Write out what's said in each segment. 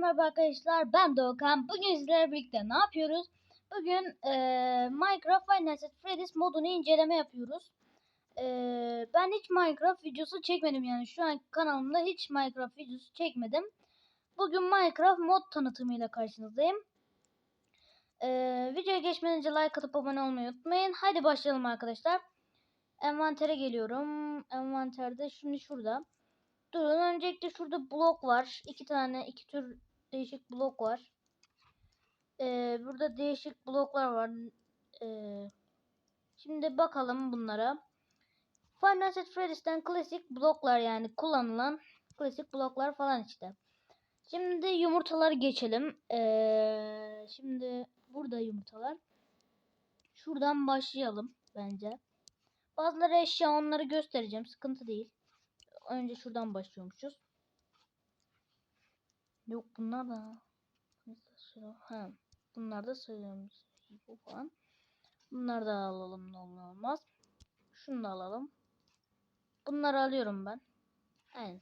merhaba arkadaşlar ben Doğukan. Bugün sizlerle birlikte ne yapıyoruz? Bugün eee, Minecraft Nights at Freddy's modunu inceleme yapıyoruz. Eee, ben hiç Minecraft videosu çekmedim yani şu an kanalımda hiç Minecraft videosu çekmedim. Bugün Minecraft mod tanıtımıyla karşınızdayım. Eee videoya geçmeden önce like atıp abone olmayı unutmayın. Hadi başlayalım arkadaşlar. Envantere geliyorum. Envanterde şimdi şurada. Durun öncelikle şurada blok var. İki tane iki tür değişik blok var. Ee, burada değişik bloklar var. Ee, şimdi bakalım bunlara. Five Nights Freddy's'ten klasik bloklar yani kullanılan klasik bloklar falan işte. Şimdi yumurtalar geçelim. Ee, şimdi burada yumurtalar. Şuradan başlayalım bence. Bazıları eşya onları göstereceğim. Sıkıntı değil. Önce şuradan başlıyormuşuz. Yok bunlar da. Ha, bunlar da sayıyormuş. Bu falan. Bunları da alalım ne olur olmaz. Şunu da alalım. Bunları alıyorum ben. Aynen.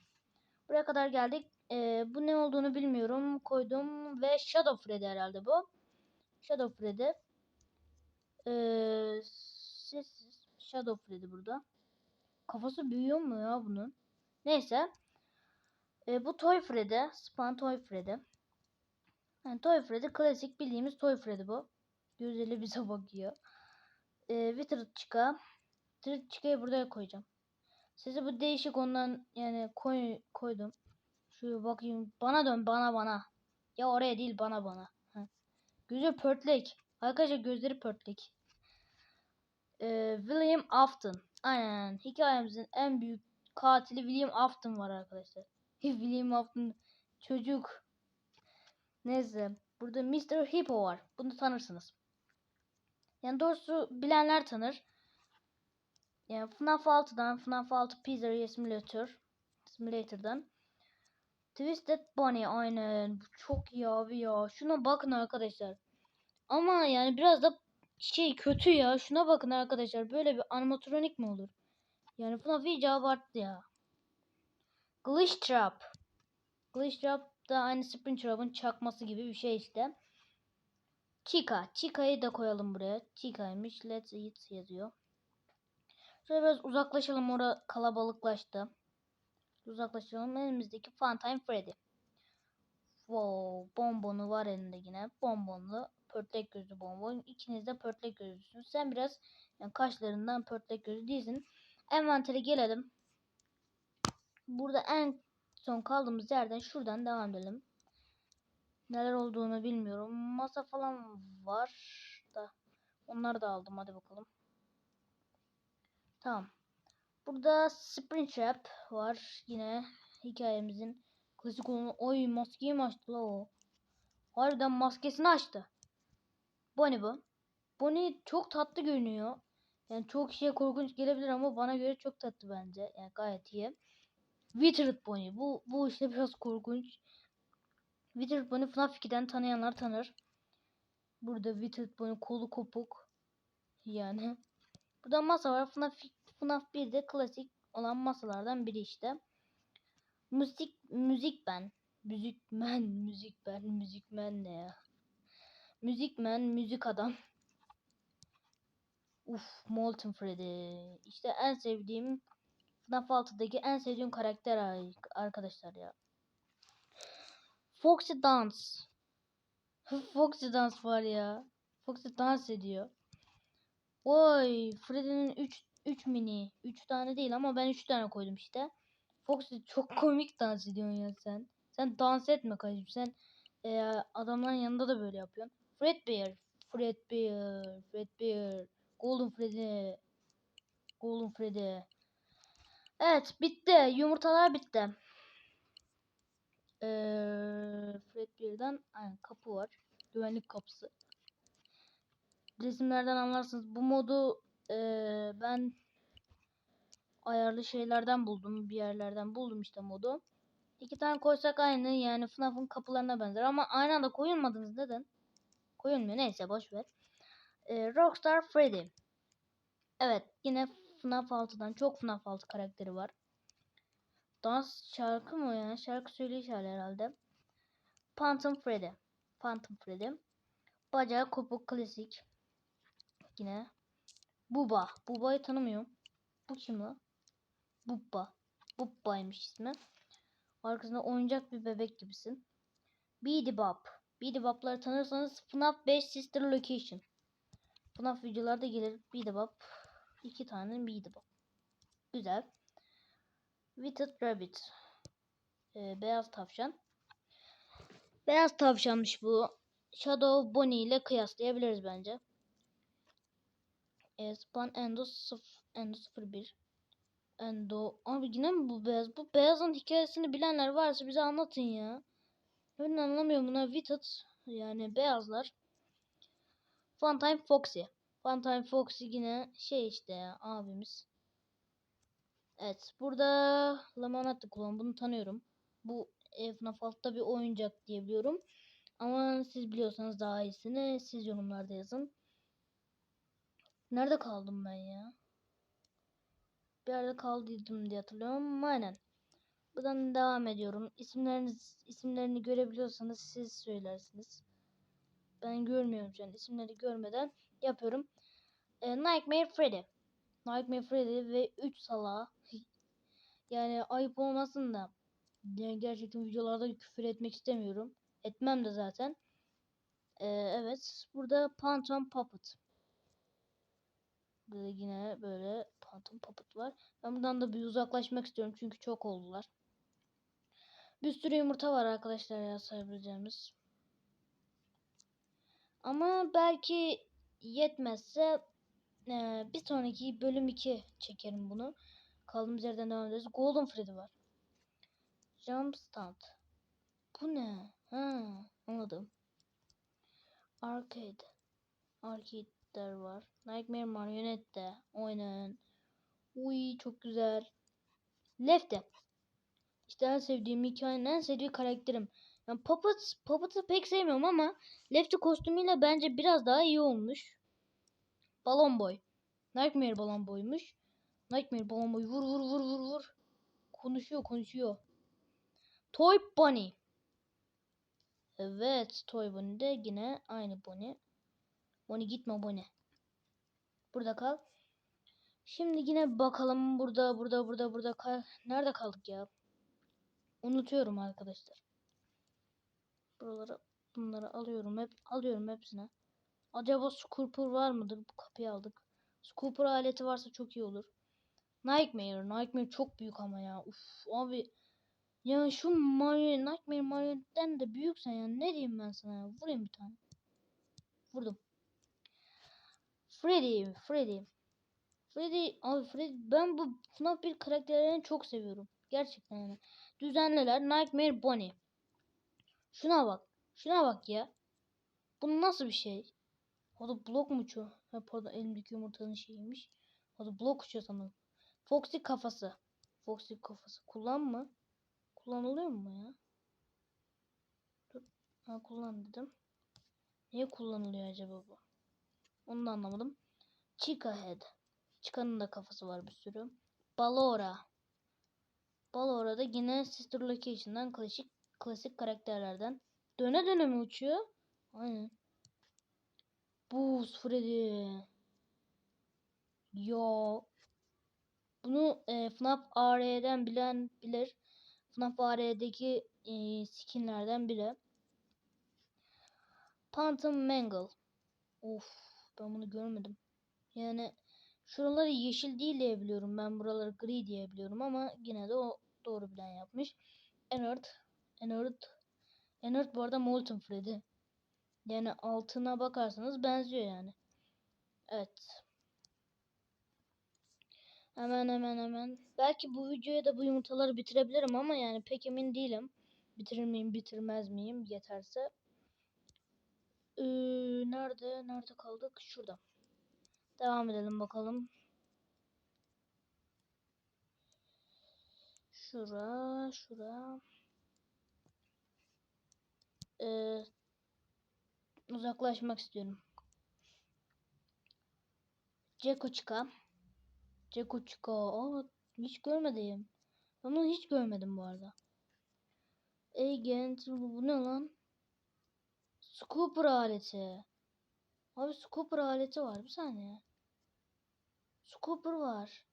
Buraya kadar geldik. Ee, bu ne olduğunu bilmiyorum. Koydum ve Shadow Freddy herhalde bu. Shadow Freddy. Ee, sessiz. Shadow Freddy burada. Kafası büyüyor mu ya bunun? Neyse. E, bu Toy Freddy. Span Toy Freddy. Yani Toy Freddy klasik bildiğimiz Toy Freddy bu. Gözleri bize bakıyor. E, Withered Chica. Withered Chica'yı buraya koyacağım. Size bu değişik ondan yani koy, koydum. Şöyle bakayım. Bana dön bana bana. Ya oraya değil bana bana. Heh. Gözü pörtlek. Arkadaşlar gözleri pörtlek. E, William Afton. Aynen. Hikayemizin en büyük katili William Afton var arkadaşlar. William Afton çocuk. Neyse. Burada Mr. Hippo var. Bunu tanırsınız. Yani doğrusu bilenler tanır. Yani FNAF 6'dan, FNAF 6 Pizzeria Simulator. Simulator'dan. Twisted Bunny aynen. Bu çok iyi abi ya. Şuna bakın arkadaşlar. Ama yani biraz da şey kötü ya. Şuna bakın arkadaşlar. Böyle bir animatronik mi olur? Yani FNAF iyice abarttı ya. Glitch Trap. Glitch Trap da aynı Springtrap'ın çakması gibi bir şey işte. Chica. Chica'yı da koyalım buraya. Chica'ymış. Let's eat yazıyor. Şöyle biraz uzaklaşalım. Orada kalabalıklaştı. Uzaklaşalım. Elimizdeki Funtime Freddy. Wow. Bonbonu var elinde yine. Bonbonlu. Pörtlek gözlü bonbon. İkiniz de pörtlek gözlüsünüz. Sen biraz yani kaşlarından pörtlek gözlü değilsin. Envantere gelelim. Burada en son kaldığımız yerden şuradan devam edelim. Neler olduğunu bilmiyorum. Masa falan var da. Onları da aldım. Hadi bakalım. Tamam. Burada Springtrap var. Yine hikayemizin klasik olan. Oy maskeyi mi açtı la o? Harbiden maskesini açtı. Bonnie bu. Bonnie çok tatlı görünüyor. Yani çok kişiye korkunç gelebilir ama bana göre çok tatlı bence. Yani gayet iyi. Withered Bonnie. Bu, bu işte biraz korkunç. Withered Bonnie FNAF 2'den tanıyanlar tanır. Burada Withered Bonnie kolu kopuk. Yani. Burada masa var. FNAF, FNAF 1'de klasik olan masalardan biri işte. Müzik, müzik ben. Müzik ben, müzik ben, müzik ben ne ya? Müzik men, müzik adam. Uf, Molten Freddy. İşte en sevdiğim FNAF 6'daki en sevdiğim karakter arkadaşlar ya. Foxy Dance. Foxy Dance var ya. Foxy dans ediyor. Oy, Freddy'nin 3 3 mini. 3 tane değil ama ben 3 tane koydum işte. Foxy çok komik dans ediyorsun ya sen. Sen dans etme kardeşim. Sen e, adamların yanında da böyle yapıyorsun. Fredbear. Fredbear. Fredbear. Golden Freddy. Golden Freddy. Evet bitti. Yumurtalar bitti. Ee, Fredbear'dan aynen kapı var. Güvenlik kapısı. Resimlerden anlarsınız. Bu modu e, ben ayarlı şeylerden buldum. Bir yerlerden buldum işte modu. İki tane koysak aynı yani FNAF'ın kapılarına benzer ama aynı anda koyulmadınız neden? Koyulmuyor neyse boş ver. Ee, Rockstar Freddy. Evet yine FNAF 6'dan çok FNAF 6 karakteri var. Dans şarkı mı ya? Şarkı söyleyiş hali herhalde. Phantom Freddy. Phantom Freddy. Bacağı kopuk klasik. Yine. Buba. Buba'yı tanımıyorum. Bu kim lan? Bubba. Bubba'ymış ismi. Arkasında oyuncak bir bebek gibisin. Beady Bop'ları tanırsanız FNAF 5 Sister Location. FNAF videolarda gelir. Beady Bop. İki tane Beady Bop. Güzel. Witted Rabbit. Ee, beyaz tavşan. Beyaz tavşanmış bu. Shadow Bonnie ile kıyaslayabiliriz bence. E, Span Endo 0 Endo 01 Endo abi yine mi bu beyaz? Bu beyazın hikayesini bilenler varsa bize anlatın ya. Ben anlamıyorum buna Witted yani beyazlar. Funtime Foxy. Funtime Foxy yine şey işte ya abimiz. Evet burada Lamanatlı kullan bunu tanıyorum. Bu FNAF altta bir oyuncak diye biliyorum. Ama siz biliyorsanız daha iyisini siz yorumlarda yazın. Nerede kaldım ben ya? Bir yerde kaldıydım diye hatırlıyorum. Aynen. Buradan devam ediyorum. İsimleriniz isimlerini görebiliyorsanız siz söylersiniz. Ben görmüyorum şu an. İsimleri görmeden yapıyorum. E, Nightmare Freddy. Nightmare Freddy ve 3 sala. yani ayıp olmasın da. Yani gerçekten videolarda küfür etmek istemiyorum. Etmem de zaten. Ee, evet. Burada Phantom Puppet. Burada yine böyle Phantom Puppet var. Ben buradan da bir uzaklaşmak istiyorum. Çünkü çok oldular. Bir sürü yumurta var arkadaşlar ya sayabileceğimiz. Ama belki yetmezse e, bir sonraki bölüm 2 çekerim bunu. Kaldığımız yerden devam ederiz. Golden Freddy var. Jump Stand. Bu ne? Ha, anladım. Arcade. Arcade'ler var. Nightmare Marionette Oynayın. Uy çok güzel. Lefty. İşte en sevdiğim hikayenin en sevdiği karakterim. Yani Puppet, Puppet'ı pek sevmiyorum ama Lefty kostümüyle bence biraz daha iyi olmuş. Balon Boy. Nightmare Balon Boy'muş. Nightmare Balon Boy vur vur vur vur vur. Konuşuyor konuşuyor. Toy Bunny. Evet Toy Bunny de yine aynı Bunny. Bunny gitme Bunny. Burada kal. Şimdi yine bakalım burada burada burada burada kal. Nerede kaldık ya? Unutuyorum arkadaşlar. Buraları bunları alıyorum hep alıyorum hepsine. Acaba Scooper var mıdır? Bu kapıyı aldık. Scooper aleti varsa çok iyi olur. Nightmare. Nightmare çok büyük ama ya. Uf abi. Ya şu Mario, Nightmare Marion'den de büyüksen ya. Ne diyeyim ben sana ya. Vurayım bir tane. Vurdum. Freddy. Freddy. Freddy. Abi Freddy. Ben bu FNAF bir karakterlerini çok seviyorum. Gerçekten yani. Düzenliler. Nightmare Bonnie. Şuna bak. Şuna bak ya. Bu nasıl bir şey? O da blok mu uçuyor? Ha pardon elimdeki yumurtanın şeyiymiş. O da blok uçuyor sanırım. Foxy kafası. Foxy kafası. Kullanma. Kullanılıyor mu ya? Dur. Ha kullan dedim. Niye kullanılıyor acaba bu? Onu da anlamadım. Chica Head. Chica'nın da kafası var bir sürü. Ballora. Ballora da yine Sister Location'dan klasik klasik karakterlerden. Döne döne mi uçuyor? Aynen. Buz Freddy. Yo. Bunu e, FNAF AR'den bilen bilir. FNAF AR'deki e, skinlerden biri. Phantom Mangle. Of ben bunu görmedim. Yani şuraları yeşil değil diye biliyorum. Ben buraları gri diye biliyorum ama yine de o doğru bilen yapmış. Enerd. Enerd. Enerd bu arada Molten Freddy. Yani altına bakarsanız benziyor yani. Evet. Hemen hemen hemen. Belki bu videoya da bu yumurtaları bitirebilirim ama yani pek emin değilim. Bitirir miyim bitirmez miyim yeterse. Ee, nerede? Nerede kaldık? Şurada. Devam edelim bakalım. Şura, şura. Ee, uzaklaşmak istiyorum. Cekoçka. Cekoçka. Aa, hiç görmedim. Bunu hiç görmedim bu arada. Agent bu, ne lan? Scooper aleti. Abi Scooper aleti var. Bir saniye. Scooper var.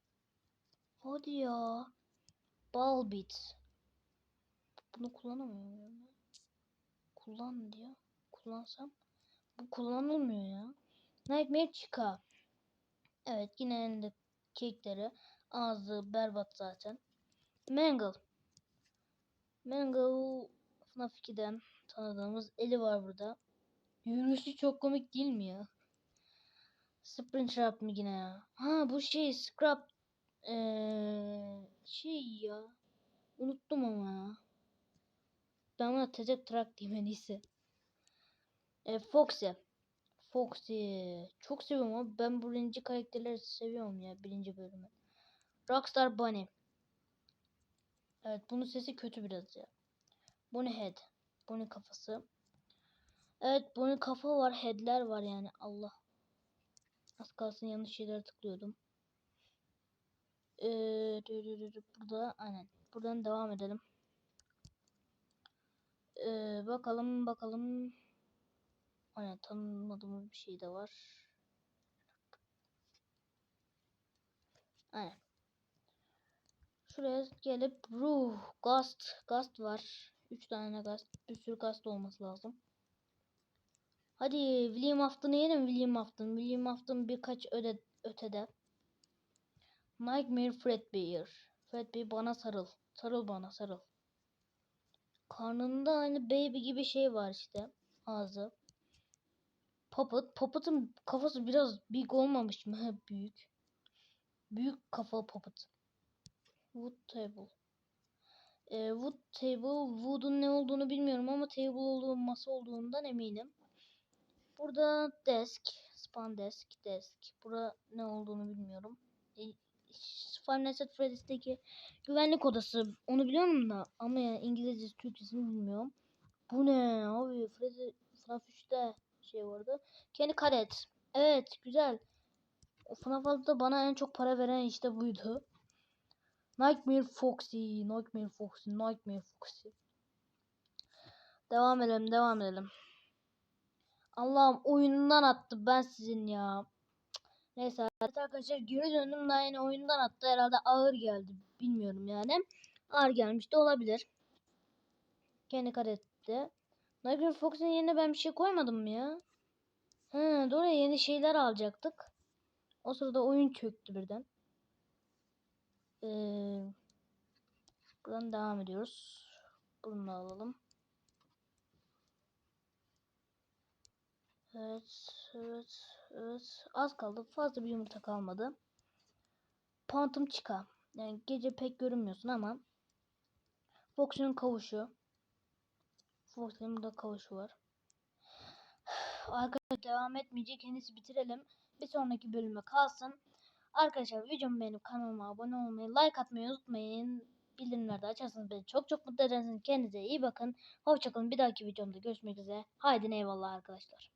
Hadi ya. Ball bit. Bunu kullanamıyorum. Kullan diyor. Kullansam. Bu kullanılmıyor ya. Nightmare Chica. Evet yine elinde kekleri. Ağzı berbat zaten. Mangle. Mangle FNAF 2'den tanıdığımız eli var burada. Yürüyüşü çok komik değil mi ya? Springtrap mı yine ya? Ha bu şey Scrap ee, şey ya. Unuttum ama ya. Ben buna Tezek Truck diyeyim en iyisi. E, Foxy. Foxy. Çok seviyorum ama ben birinci karakterleri seviyorum ya birinci bölümü. Rockstar Bunny. Evet bunun sesi kötü biraz ya. Bunny Head. Bunny kafası. Evet bunun kafa var, headler var yani. Allah. Az kalsın yanlış şeylere tıklıyordum. Ee, burada aynen. Buradan devam edelim. Ee, bakalım bakalım. Aynen tanımadığımız bir şey de var. Aynen. Şuraya gelip ruh, gast, gast var. 3 tane gast, bir sürü gast olması lazım. Hadi William Afton'u yenelim William Afton. William Afton birkaç öde, ötede. Nightmare Fredbear. Fredbear bana sarıl. Sarıl bana sarıl. Karnında aynı baby gibi şey var işte. Ağzı. Puppet. Puppet'ın kafası biraz büyük olmamış mı? Büyük. Büyük kafalı Puppet. Wood table. Ee, wood table. Wood'un ne olduğunu bilmiyorum ama table olduğu masa olduğundan eminim. Burada desk, span desk, desk. Burada ne olduğunu bilmiyorum. E, Five Nights Freddy's'teki güvenlik odası. Onu biliyorum da ama yani İngilizcesi, Türkçesini bilmiyorum. Bu ne abi? Freddy FNAF 3'te şey vardı. Kendi karet. Evet, güzel. FNAF 6'da bana en çok para veren işte buydu. Nightmare Foxy, Nightmare Foxy, Nightmare Foxy. Devam edelim, devam edelim. Allah'ım oyundan attı ben sizin ya. Neyse arkadaşlar geri döndüm daha yine oyundan attı herhalde ağır geldi bilmiyorum yani. Ağır gelmiş de olabilir. Kendi karette. Nightmare Fox'un yerine ben bir şey koymadım mı ya? He doğru yeni şeyler alacaktık. O sırada oyun çöktü birden. Ee, buradan devam ediyoruz. Bunu da alalım. Evet, evet, evet. Az kaldı. Fazla bir yumurta kalmadı. Phantom Chica. Yani gece pek görünmüyorsun ama Fox'un kavuşu. Fox'un burada kavuşu var. Arkadaşlar devam etmeyecek. Henüz bitirelim. Bir sonraki bölüme kalsın. Arkadaşlar videomu beğenip kanalıma abone olmayı, like atmayı unutmayın. Bildirimleri de açarsanız beni çok çok mutlu edersiniz. Kendinize iyi bakın. Hoşçakalın. Bir dahaki videomda görüşmek üzere. Haydi eyvallah arkadaşlar.